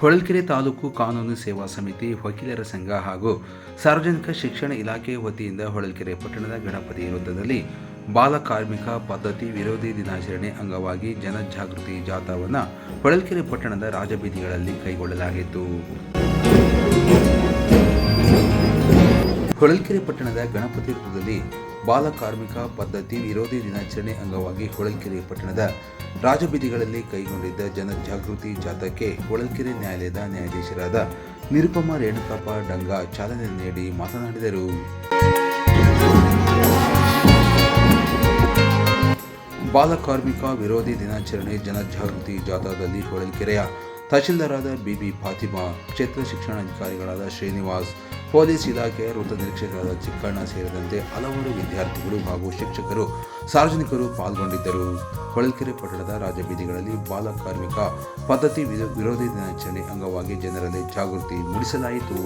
ಹೊಳಲ್ಕೆರೆ ತಾಲೂಕು ಕಾನೂನು ಸೇವಾ ಸಮಿತಿ ವಕೀಲರ ಸಂಘ ಹಾಗೂ ಸಾರ್ವಜನಿಕ ಶಿಕ್ಷಣ ಇಲಾಖೆ ವತಿಯಿಂದ ಹೊಳಲ್ಕೆರೆ ಪಟ್ಟಣದ ಗಣಪತಿ ವೃತ್ತದಲ್ಲಿ ಬಾಲ ಕಾರ್ಮಿಕ ಪದ್ಧತಿ ವಿರೋಧಿ ದಿನಾಚರಣೆ ಅಂಗವಾಗಿ ಜನಜಾಗೃತಿ ಜಾಥಾವನ್ನು ಹೊಳಲ್ಕೆರೆ ಪಟ್ಟಣದ ರಾಜಬೀದಿಗಳಲ್ಲಿ ಕೈಗೊಳ್ಳಲಾಗಿತ್ತು. ಹೊಳಲ್ಕೆರೆ ಪಟ್ಟಣದ ಗಣಪತಿ ವೃತ್ತದಲ್ಲಿ ಬಾಲಕಾರ್ಮಿಕ ಪದ್ಧತಿ ವಿರೋಧಿ ದಿನಾಚರಣೆ ಅಂಗವಾಗಿ ಹೊಳಲ್ಕೆರೆ ಪಟ್ಟಣದ ರಾಜಬೀದಿಗಳಲ್ಲಿ ಕೈಗೊಂಡಿದ್ದ ಜನಜಾಗೃತಿ ಜಾಥಾಕ್ಕೆ ಹೊಳಲ್ಕೆರೆ ನ್ಯಾಯಾಲಯದ ನ್ಯಾಯಾಧೀಶರಾದ ನಿರುಪಮ ರೇಣುಕಪ್ಪ ಡಂಗ ಚಾಲನೆ ನೀಡಿ ಮಾತನಾಡಿದರು. ಬಾಲಕಾರ್ಮಿಕ ವಿರೋಧಿ ದಿನಾಚರಣೆ ಜನಜಾಗೃತಿ ಜಾಥಾದಲ್ಲಿ ಹೊಳಲ್ಕೆರೆಯ ತಹಶೀಲ್ದಾರಾದ ಬಿಬಿ ಫಾತಿಮಾ, ಕ್ಷೇತ್ರ ಶಿಕ್ಷಣಾಧಿಕಾರಿಗಳಾದ ಶ್ರೀನಿವಾಸ್, ಪೊಲೀಸ್ ಇಲಾಖೆಯ ವೃತ್ತ ನಿರೀಕ್ಷಕರಾದ ಚಿಕ್ಕಣ್ಣ ಸೇರಿದಂತೆ ಹಲವಾರು ವಿದ್ಯಾರ್ಥಿಗಳು ಹಾಗೂ ಶಿಕ್ಷಕರು, ಸಾರ್ವಜನಿಕರು ಪಾಲ್ಗೊಂಡಿದ್ದರು. ಹೊಳಲ್ಕೆರೆ ಪಟ್ಟಣದ ರಾಜಬೀದಿಗಳಲ್ಲಿ ಬಾಲ ಕಾರ್ಮಿಕ ಪದ್ಧತಿ ವಿರೋ- ವಿರೋಧಿ ದಿನಾಚರಣೆ ಅಂಗವಾಗಿ ಜನರಲ್ಲಿ ಜಾಗೃತಿ ಮೂಡಿಸಲಾಯಿತು.